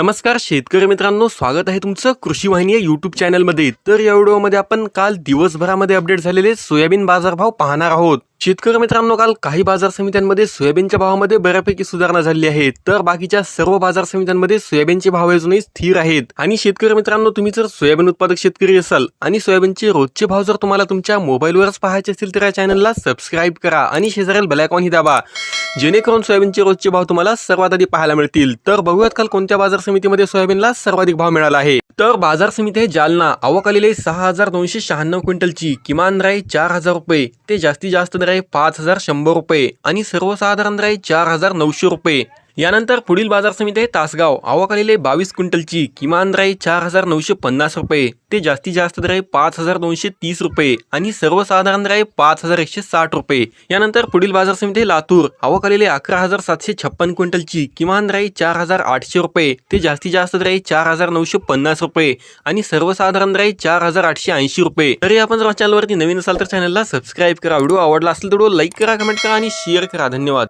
नमस्कार शेतकरी मित्रांनो स्वागत आहे तुमचं कृषी वाहिनी या युट्यूब चॅनलमध्ये तर या व्हिडिओमध्ये आपण काल दिवसभरामध्ये अपडेट झालेले सोयाबीन बाजारभाव पाहणार आहोत. शेतकरी मित्रांनो काल काही बाजार समित्यांमध्ये सोयाबीनच्या भावामध्ये बऱ्यापैकी सुधारणा झाली आहे. तर बाकीच्या सर्व बाजार समित्यांमध्ये सोयाबीनचे भाव अजूनही स्थिर आहेत. आणि शेतकरी मित्रांनो तुम्ही जर सोयाबीन उत्पादक शेतकरी असाल आणि सोयाबीनचे रोजचे भाव जर तुम्हाला तुमच्या मोबाईलवरच पाहायचे असतील तर या चॅनलला सबस्क्राईब करा आणि शेजारील बेलायकॉन ही दाबा. जेणेकरून सोयाबीनचे रोजचे भाव तुम्हाला सर्वात आधी पाहायला मिळतील. तर बघूयात काल कोणत्या बाजार समितीमध्ये सोयाबीनला सर्वाधिक भाव मिळाला आहे? तर बाजार समिती आहे जालना. आवक आलेली सहा हजार दोनशे शहाण्णव क्विंटलची. किमान राय चार हजार रुपये. ते जास्तीत जास्त दर आहे पाच हजार शंभर रुपये. आणि सर्वसाधारण राय चार हजार नऊशे रुपये. यानंतर पुढील बाजार समिती आहे तासगाव. आवक आलेले बावीस क्विंटलची. किमान दर आहे चार हजार नऊशे पन्नास रुपये. ते जास्तीत जास्त दर आहे पाच हजार दोनशे तीस रुपये आणि सर्वसाधारण दर आहे पाच हजार एकशे साठ रुपये. यानंतर पुढील बाजार समिती आहे लातूर. आवक अकरा हजार सातशे छप्पन क्विंटलची. किमान दर आहे चार हजार आठशे रुपये. ते जास्तीत जास्त दर आहे चार हजार नऊशे पन्नास रुपये आणि सर्वसाधारण दर आहे चार हजार आठशे ऐंशी रुपये. तरी आपण जर चॅनलवरती नवीन असाल तर चॅनलला सबस्क्राईब करा. व्हिडिओ आवडला असेल तर लाईक करा कमेंट करा आणि शेअर करा. धन्यवाद.